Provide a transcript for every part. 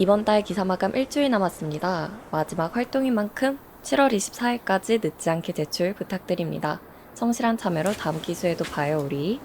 이번 달 기사 마감 일주일 남았습니다. 마지막 활동인 만큼 7월 24일까지 늦지 않게 제출 부탁드립니다. 성실한 참여로 다음 기수에도 봐요, 우리.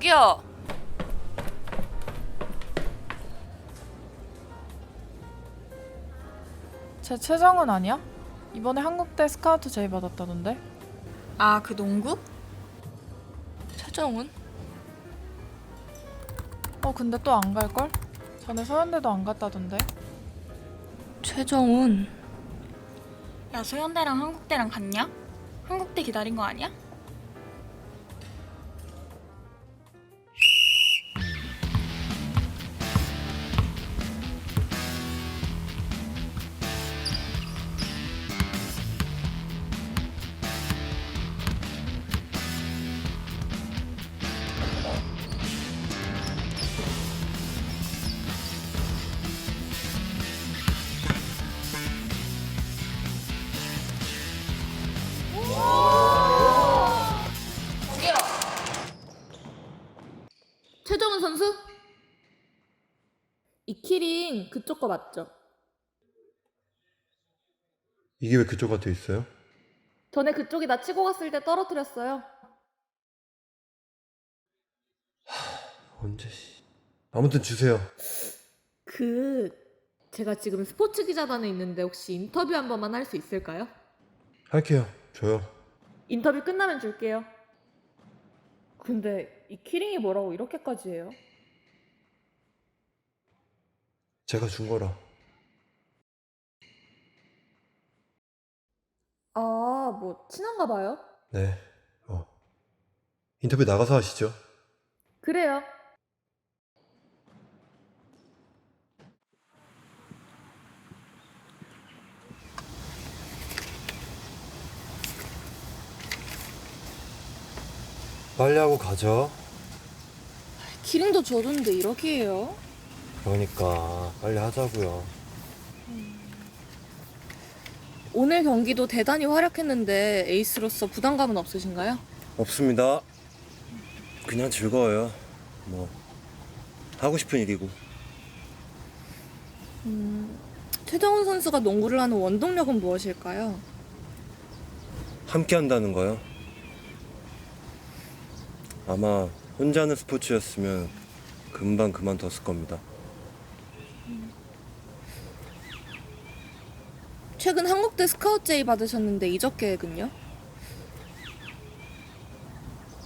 저기요. 제 최정은 아니야? 이번에 한국대 스카우트 제의 받았다던데? 아, 그 농구? 최정훈? 어 근데 또 안 갈걸? 전에 서현대도 안 갔다던데? 최정훈. 야 소연대랑 한국대랑 같냐? 한국대 기다린 거 아니야? 그쪽 거 맞죠? 이게 왜 그쪽 돼 있어요? 전에 그쪽이 나 치고 갔을 때 떨어뜨렸어요. 언제 씨. 아무튼 주세요. 그 제가 지금 스포츠 기자단에 있는데 혹시 인터뷰 한 번만 할 수 있을까요? 할게요. 줘요. 인터뷰 끝나면 줄게요. 근데 이 키링이 뭐라고 이렇게까지 해요? 제가 준 거라. 아, 뭐 친한가 봐요? 네. 어. 인터뷰 나가서 하시죠. 그래요. 빨리 하고 가죠. 키링도 줘줬는데 이렇게 해요? 그러니까 빨리 하자고요. 오늘 경기도 대단히 활약했는데 에이스로서 부담감은 없으신가요? 없습니다. 그냥 즐거워요. 뭐 하고 싶은 일이고. 최정훈 선수가 농구를 하는 원동력은 무엇일까요? 함께 한다는 거요. 아마 혼자 하는 스포츠였으면 금방 그만뒀을 겁니다. 최근 한국대 스카우트 제의 받으셨는데 이적 계획은요?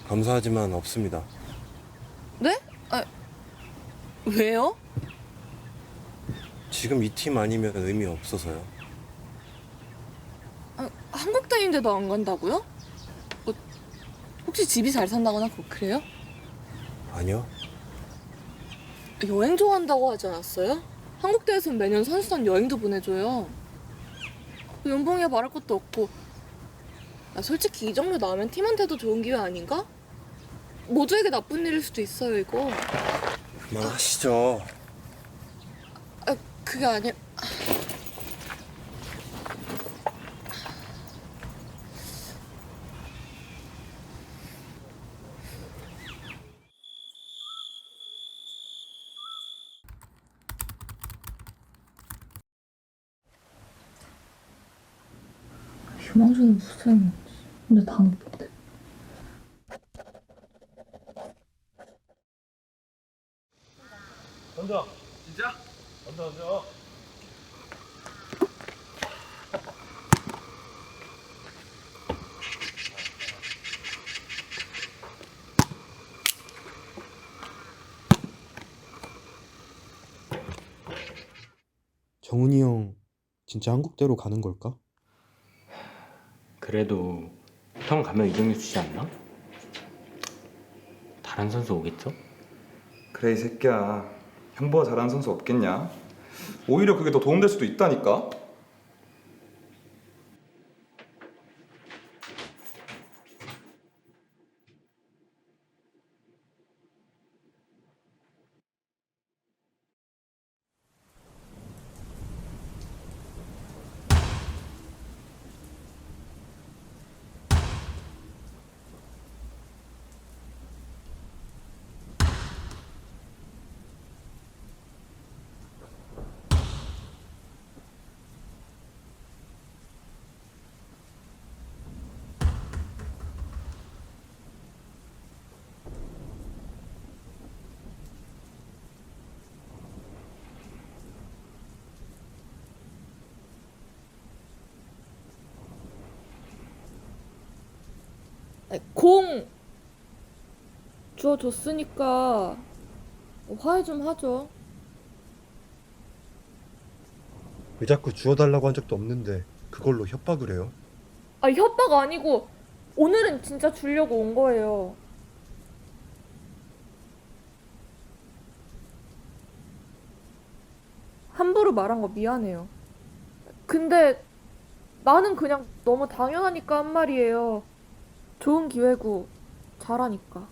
감사하지만 없습니다. 네? 아, 왜요? 지금 이 팀 아니면 의미 없어서요. 아, 한국대인데도 안 간다고요? 어, 혹시 집이 잘 산다거나 그- 그래요? 아니요. 여행 좋아한다고 하지 않았어요? 한국대에서는 매년 선수단 여행도 보내줘요. 연봉이야 말할 것도 없고. 나 솔직히 이 정도 나오면 팀한테도 좋은 기회 아닌가? 모두에게 나쁜 일일 수도 있어요 이거. 그만하시죠. 아, 그게 아니. 휴방주는 무슨 근데 다 못해 던져. 진짜? 던져, 던져. 정훈이 형 진짜 한국대로 가는 걸까? 그래도 형 가면 이정료 주지 않나? 다른 선수 오겠죠? 그래 이 새끼야 형보다 잘하는 선수 없겠냐? 오히려 그게 더 도움될 수도 있다니까 공 주워줬으니까 화해 좀 하죠. 왜 자꾸 주워달라고 한 적도 없는데 그걸로 협박을 해요? 아 협박 아니고 오늘은 진짜 주려고 온 거예요. 함부로 말한 거 미안해요. 근데 나는 그냥 너무 당연하니까 한 말이에요. 좋은 기회고 잘하니까.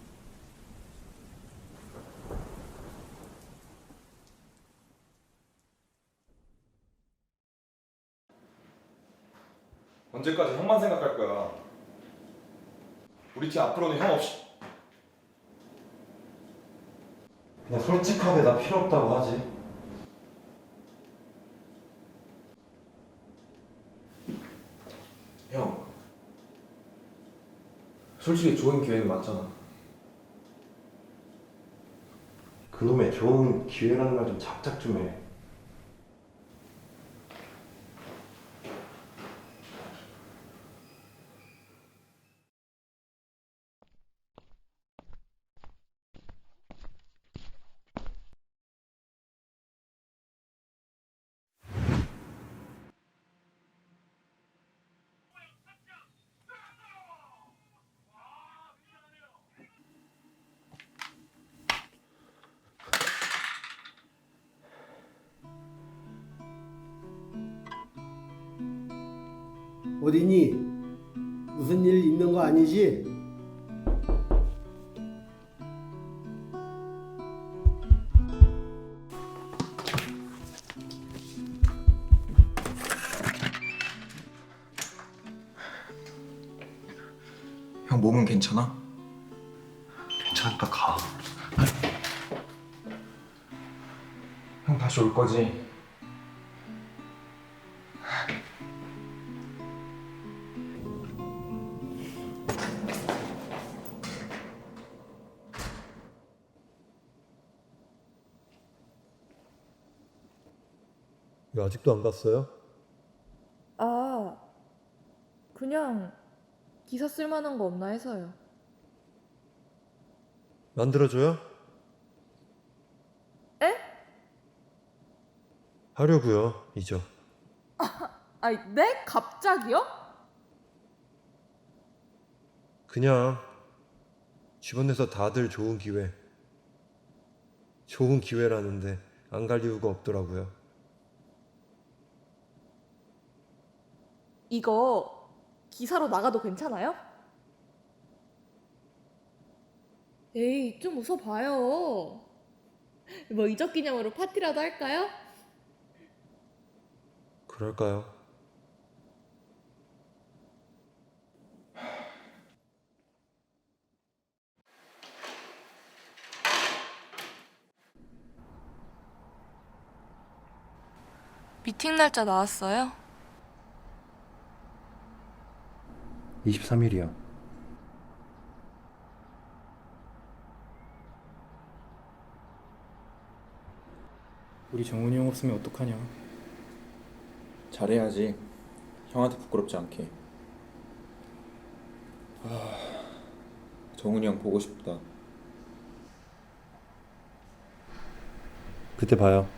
언제까지 형만 생각할 거야 우리 팀 앞으로는 형 없이 그냥 솔직하게 나 필요 없다고 하지. 솔직히 좋은 기회는 맞잖아 그놈의 좋은 기회라는 말 좀 작작 좀 해. 어디니? 무슨 일 있는 거 아니지? 형 몸은 괜찮아? 괜찮다 가. 형 다시 올 거지? 아직도 안 갔어요? 아, 그냥 기사 쓸 만한 거 없나 해서요. 만들어줘요? 에? 하려고요. 잊어. 아니, 네? 갑자기요? 그냥 주변에서 다들 좋은 기회, 좋은 기회라는데 안 갈 이유가 없더라고요. 이거 기사로 나가도 괜찮아요? 에이, 좀 웃어봐요. 뭐 이적 기념으로 파티라도 할까요? 그럴까요? 미팅 날짜 나왔어요? 23일이야. 우리 정훈이 형 없으면 어떡하냐? 잘해야지 형한테 부끄럽지 않게 아 정훈이 형 보고 싶다 그때 봐요.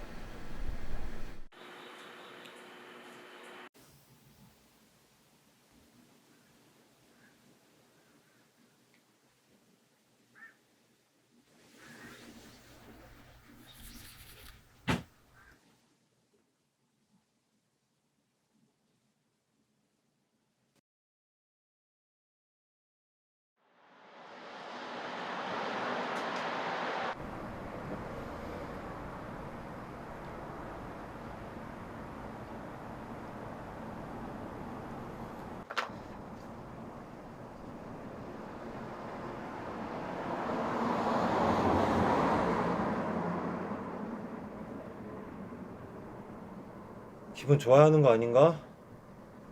기분 좋아하는 거 아닌가?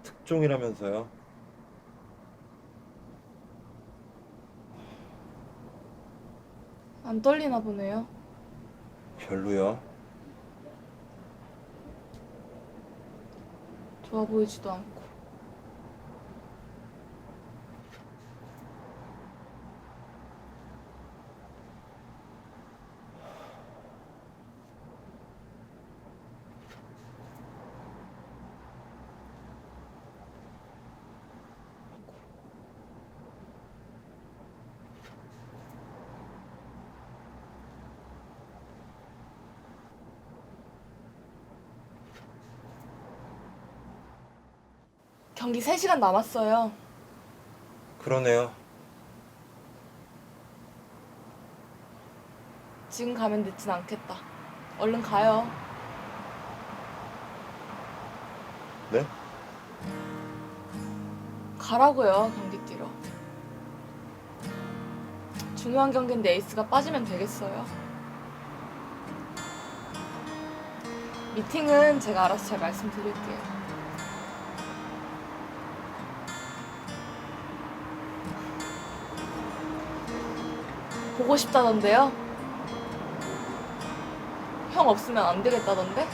특종이라면서요. 안 떨리나 보네요. 별로야. 좋아 보이지도 않고. 경기 3시간 남았어요. 그러네요. 지금 가면 늦진 않겠다. 얼른 가요. 네? 가라고요, 경기 뛰러. 중요한 경기인데 에이스가 빠지면 되겠어요. 미팅은 제가 알아서 잘 말씀드릴게요. 보고 싶다던데요? 형 없으면 안 되겠다던데?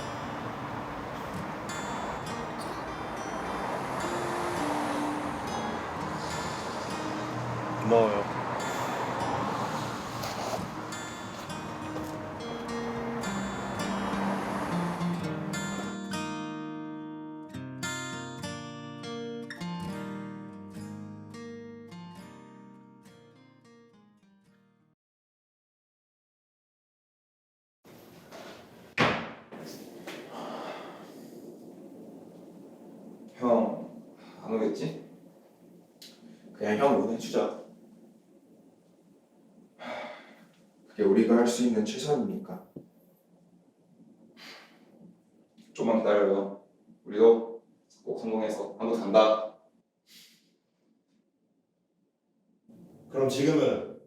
고마워요. 형 안 오겠지? 그냥 형 보내주자. 그게 우리가 할 수 있는 최선이니까. 좀만 기다려요. 우리도 꼭 성공해서 한국 간다. 그럼 지금은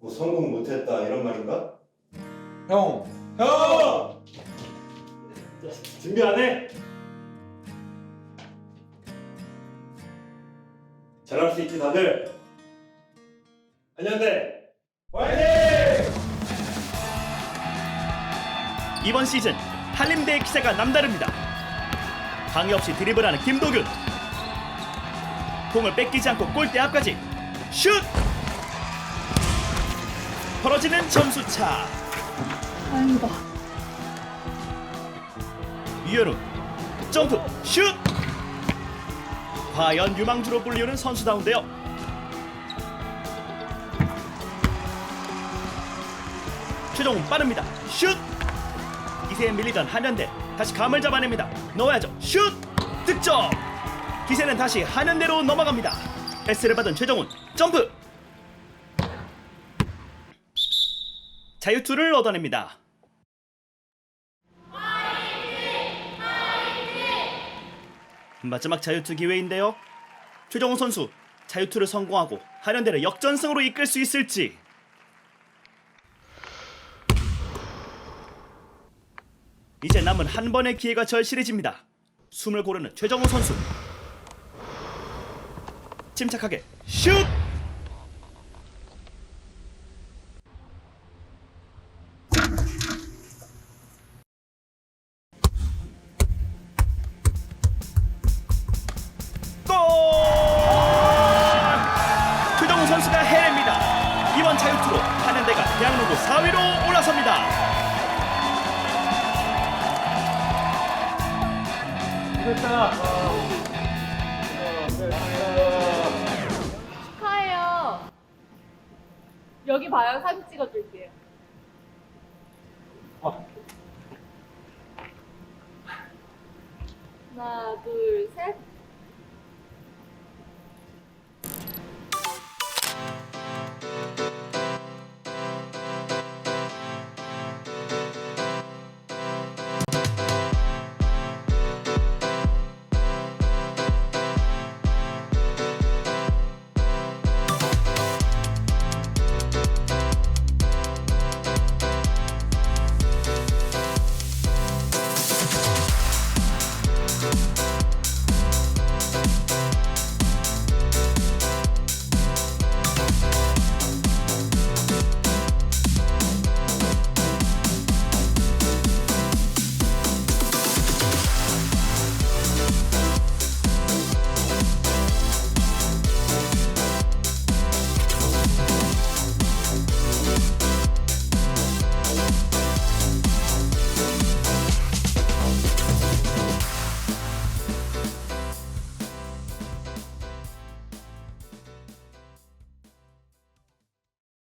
뭐 성공 못했다 이런 말인가? 형! 형! 잘할 수 있지 다들. 한현대 화이팅! 이번 시즌 한림대의 기세가 남다릅니다. 방해 없이 드리블하는 김도균. 공을 뺏기지 않고 골대 앞까지 슛! 벌어지는 점수차. 다행이다. 유현우 점프 슛! 과연 유망주로 불리우는 선수다운데요. 최종훈 빠릅니다. 슛! 기세에 밀리던 한현대 다시 감을 잡아냅니다. 넣어야죠. 슛! 득점! 기세는 다시 한현대로 넘어갑니다. S를 받은 최정훈 점프! 자유투를 얻어냅니다. 마지막 자유투 기회인데요. 최정훈 선수 자유투를 성공하고 한현대를 역전승으로 이끌 수 있을지. 이제 남은 한 번의 기회가 절실해집니다. 숨을 고르는 최정훈 선수. 침착하게 슛! 자유투로 한현대가 대학농구 4위로 올라섭니다. 축하해요. 여기 봐요. 사진 찍어줄게요. 하나, 둘, 셋.